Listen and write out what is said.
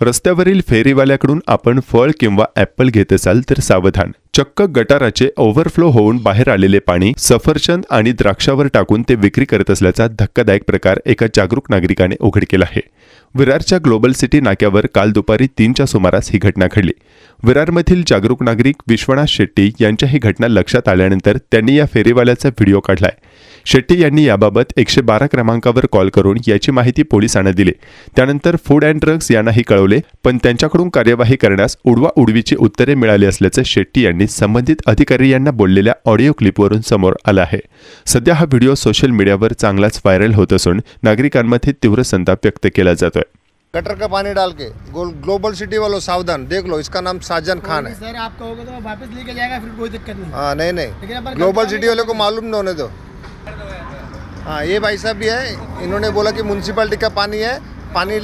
रस्त्यावरील फेरीवाल्याकडून आपण फळ किंवा ॲपल घेत असाल तर सावधान. चक्क गटाराचे ओव्हरफ्लो होऊन बाहेर आलेले पाणी सफरचंद आणि द्राक्षावर टाकून ते विक्री करत असल्याचा धक्कादायक प्रकार एका जागरूक नागरिकाने उघड केला आहे. विरारच्या ग्लोबल सिटी नाक्यावर काल दुपारी तीनच्या सुमारास ही घटना घडली. विरारमधील जागरूक नागरिक विश्वनाथ शेट्टी यांच्या ही घटना लक्षात आल्यानंतर त्यांनी या फेरीवाल्याचा व्हिडिओ काढलाय. शेट्टी यांनी याबाबत एकशे बारा क्रमांकावर कॉल करून याची माहिती पोलिसांना दिली. त्यानंतर फूड अँड ड्रग्ज यांनाही कळवले पण त्यांच्याकडून कार्यवाही करण्यास उडवा उडवीची उत्तरे मिळाली असल्याचं शेट्टी यांनी संबंधित अधिकारी यांना बोललेल्या ऑडिओ क्लिपवरून समोर आलं आहे. सध्या हा व्हिडिओ सोशल मीडियावर चांगलाच व्हायरल होत असून नागरिकांमध्ये तीव्र संताप व्यक्त केला जातोय. गटर का पानी डाल के? गोल ग्लोबल सिटी वालों सावधान देख लो इसका नाम साजन खान है। सर आप कहोगे तो वापस लेके जाएगा फिर कोई दिक्कत नहीं। हाँ नहीं नहीं। ग्लोबल सिटी वाले को मालूम नहीं होने दो। हाँ ये भाई साहब भी है इन्होंने बोला कि म्यूनसिपालिटी का पानी है पानी